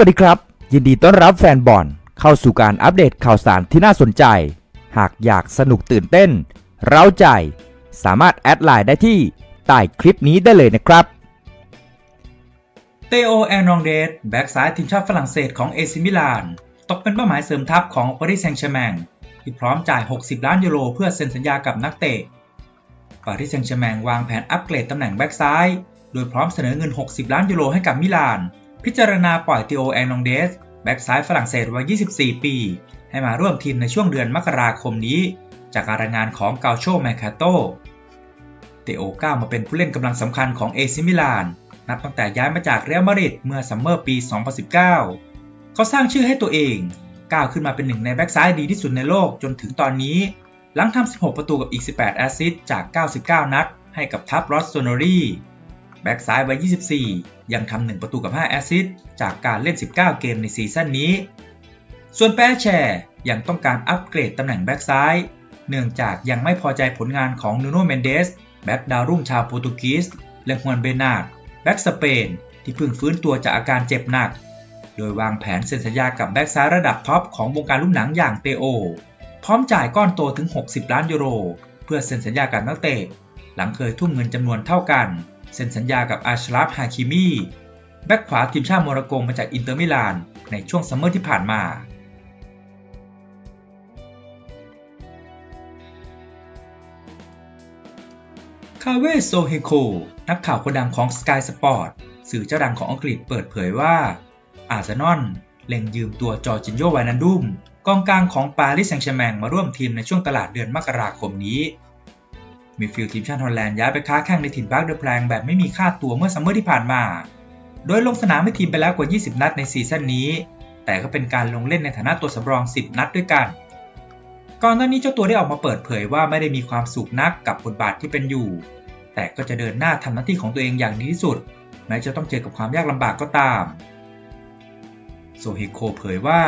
วัสดีครับ ยินดีต้อนรับแฟนบอลเข้าสู่การอัปเดตข่าวสารที่น่าสนใจ หากอยากสนุกตื่นเต้น เร้าใจ สามารถแอดไลน์ได้ที่ใต้คลิปนี้ได้เลยนะครับเตโอแอนองเดสแบ็กซ้ายทีมชาติฝรั่งเศสของเอซิมิลานตกเป็นเป้าหมายเสริมทัพของปารีสแซงต์แชร์แมงที่พร้อมจ่าย 60 ล้านยูโรเพื่อเซ็นสัญญากับนักเตะปารีสแซงต์แชร์แมงวางแผนอัปเกรดตำแหน่งแบ็กซ้าย โดยพร้อมเสนอเงิน 60 ล้านยูโรให้กับมิลาน พิจารณาปล่อยเตโอแอนองเดสแบ็กซ้ายฝรั่งเศสวัย 24 ปี ให้มาร่วมทีมในช่วงเดือนมกราคมนี้ จากการรายงานของเกาโชแมคคาโตเตโอก้าวมาเป็นผู้เล่นกำลังสำคัญของเอซิมิลานนับตั้งแต่ย้ายมาจากเรอัลมาดริดเมื่อซัมเมอร์ปี 2019 เขาสร้างชื่อให้ตัวเองก้าวขึ้นมาเป็นหนึ่งในแบ็กซ้ายดีที่สุดในโลกจนถึงตอนนี้ หลังทำ 16 ประตูกับอีก 18 แอสซิสต์จาก 99 นัด ให้กับทัพรอสโซโนรี แบ็กซ้ายวัย 24 ยังทำ1ประตูกับ 5 แอสซิสต์จากการเล่น 19 เกมในซีซั่นนี้ ส่วนแปรแชร์ยังต้องการอัปเกรดตำแหน่งแบ็กซ้าย เนื่องจากยังไม่พอใจผลงานของนูโนเมนเดสแบ็กดาวรุ่งชาวโปรตุเกสและฮวนเบนาร์ดแบ็กสเปนที่เพิ่งฟื้นตัวจากอาการเจ็บหนัก โดยวางแผนเซ็นสัญญากับแบ็กซ้ายระดับท็อปของวงการลุ่มหนังอย่างเตโอ พร้อมจ่ายก้อนโตถึง 60 ล้านยูโร เพื่อเซ็นสัญญากับนักเตะหลังเคยทุ่มเงินจำนวนเท่ากัน เซ็นสัญญากับอาชราฟฮาคิมีแบ็กขวาทีมชาติโมร็อกโกมาจากอินเตอร์มิลานในช่วงซัมเมอร์ที่ผ่านมา คาเวโซเฮโค นักข่าวคนดังของ Sky Sport สื่อเจ้าดังของอังกฤษเปิดเผยว่า อาร์เซนอลเล็งยืมตัวจอร์จินโยวานันดุมกองกลางของปารีสแซงต์แชร์แมงมาร่วมทีมในช่วงตลาดเดือนมกราคมนี้ มีฟิลทีมชาติฮอลแลนด์ย้ายไปค้าแข่งในถิ่นบาร์กเดอแพลงแบบไม่มีค่าตัวเมื่อซัมเมอร์ที่ผ่านมา โดยลงสนามให้ทีมไปแล้วกว่า 20 นัดในซีซั่นนี้ แต่ก็เป็นการลงเล่นในฐานะตัวสำรอง 10 นัดด้วยกัน ก่อนหน้านี้เจ้าตัวได้ออกมาเปิดเผยว่าไม่ได้มีความสุขนักกับบทบาทที่เป็นอยู่ แต่ก็จะเดินหน้าทำหน้าที่ของตัวเองอย่างดีที่สุด แม้จะต้องเจอกับความยากลำบากก็ตามโซเฮโคเผยว่า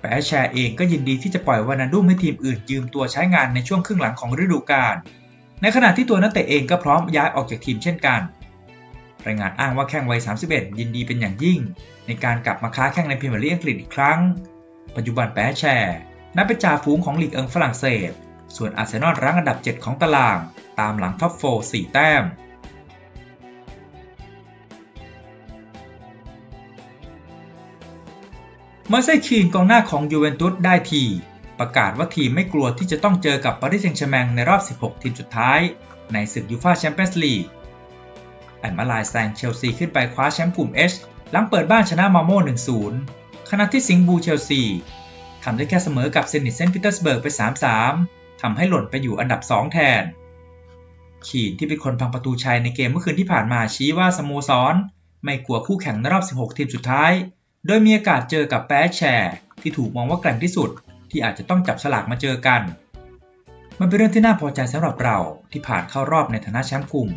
แปรแชร์เองก็ยินดีที่จะปล่อยวานันดุมให้ทีมอื่นยืมตัวใช้งานในช่วงครึ่งหลังของฤดูกาล ในขณะที่ตัวนักเตะเองก็พร้อมย้ายออกจากทีมเช่นกัน รายงานอ้างว่าแข้งวัย 31 ยินดีเป็นอย่างยิ่ง ในการกลับมาค้าแข่งในพรีเมียร์ลีกอังกฤษอีกครั้ง ปัจจุบันแปรแชร์นับเป็นจ่าฝูงของลีกเอิงฝรั่งเศส ส่วนอาร์เซนอลรั้งอันดับ 7 ของตาราง ตามหลังท็อปโฟร์4แต้มมาเซ่คีนกองหน้าของยูเวนตุสได้ที ประกาศว่าทีมไม่กลัวที่จะต้องเจอกับปารีสแซงต์แชร์แมงในรอบ 16 ทีมสุดท้าย ในศึกยูฟ่าแชมเปี้ยนส์ลีกแอดมาลายแซงเชลซีขึ้นไปคว้าแชมป์กลุ่ม H หลังเปิดบ้านชนะมาโม่ 1-0 ขณะที่สิงห์บูเชลซีทำได้แค่เสมอกับเซนิตเซนต์ปีเตอร์สเบิร์กไป 3-3 ทำให้หล่นไปอยู่อันดับ 2 แทน ขีดที่เป็นคนพังประตูชัยในเกมเมื่อคืนที่ผ่านมาชี้ว่าสโมสรไม่กลัวคู่แข่งในรอบ 16 ทีมสุดท้าย โดยมีโอกาสเจอกับแปรแชร์ที่ถูกมองว่าแกร่งที่สุด ที่อาจจะต้องจับฉลากมาเจอกัน มันเป็นเรื่องที่น่าพอใจสำหรับเราที่ผ่านเข้ารอบในฐานะแชมป์กลุ่ม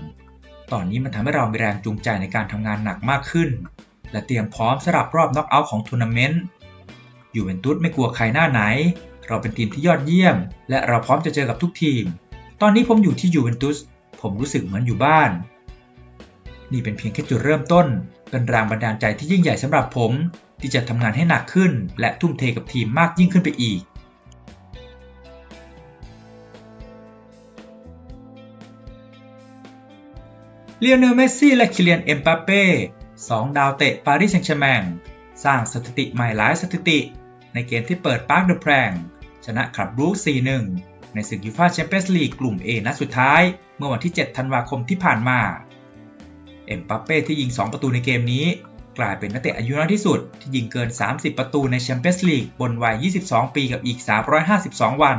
ตอนนี้มันทำให้เรามีแรงจูงใจในการทำงานหนักมากขึ้น และเตรียมพร้อมสำหรับรอบน็อกเอาท์ของทัวร์นาเมนต์ยูเวนตุสไม่กลัวใครหน้าไหน เราเป็นทีมที่ยอดเยี่ยม และเราพร้อมจะเจอกับทุกทีม ตอนนี้ผมอยู่ที่ยูเวนตุสผมรู้สึกเหมือนอยู่บ้าน นี่เป็นเพียงแค่จุดเริ่มต้น เป็นแรงบันดาลใจที่ยิ่งใหญ่สำหรับผม ที่จะทำงานให้หนักขึ้น และทุ่มเทกับทีมมากยิ่งขึ้นไปอีก เลียนเนลเมสซี่และคิเลียนเอ็มปาเป้สองดาวเตะปารีสแซงต์แชร์แมงสร้างสถิติใหม่หลายสถิติ ในเกมที่เปิดปาร์คเดอะแพรงชนะคลับรูค4-1 ในศึกยูฟ่าแชมเปี้ยนส์ลีกกลุ่ม A นัดสุดท้าย เมื่อวันที่ 7 ธันวาคมที่ผ่านมา เอ็มปาเป้ที่ยิง 2 ประตูในเกมนี้ กลายเป็นนักเตะอายุน้อยที่สุด ที่ยิงเกิน 30 ประตูในแชมเปี้ยนส์ลีกบนวัย 22 ปีกับอีก 352 วัน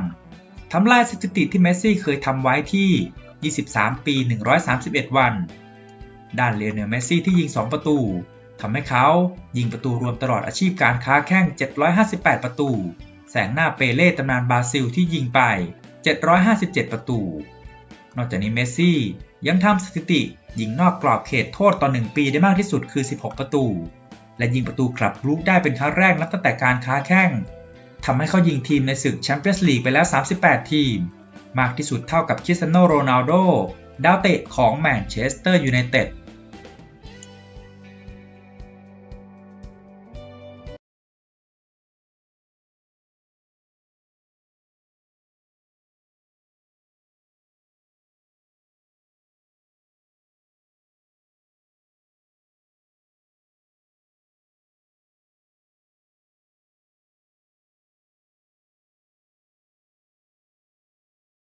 ทำลายสถิติที่เมสซี่เคยทำไว้ที่ 23 ปี 131 วัน ด้านเลโอเนลเมสซี่ที่ยิง 2 ประตูทำให้เขายิงประตูรวมตลอดอาชีพการค้าแข้ง758 ประตู แสงหน้าเปเล่ตำนานบราซิลที่ยิงไป 757 ประตู นอกจากนี้เมสซี่ ยังทำสถิติยิงนอกกรอบเขตโทษต่อ 1 ปีได้มากที่สุดคือ 16 ประตู และยิงประตูกลับลูกได้เป็นครั้งแรกนับตั้งแต่การค้าแข้งทำให้เขายิงทีมในศึกแชมเปี้ยนส์ลีกไปแล้ว 38 ทีม มากที่สุดเท่ากับคริสเตียโนโรนัลโดดาวเตะของแมนเชสเตอร์ยูไนเต็ด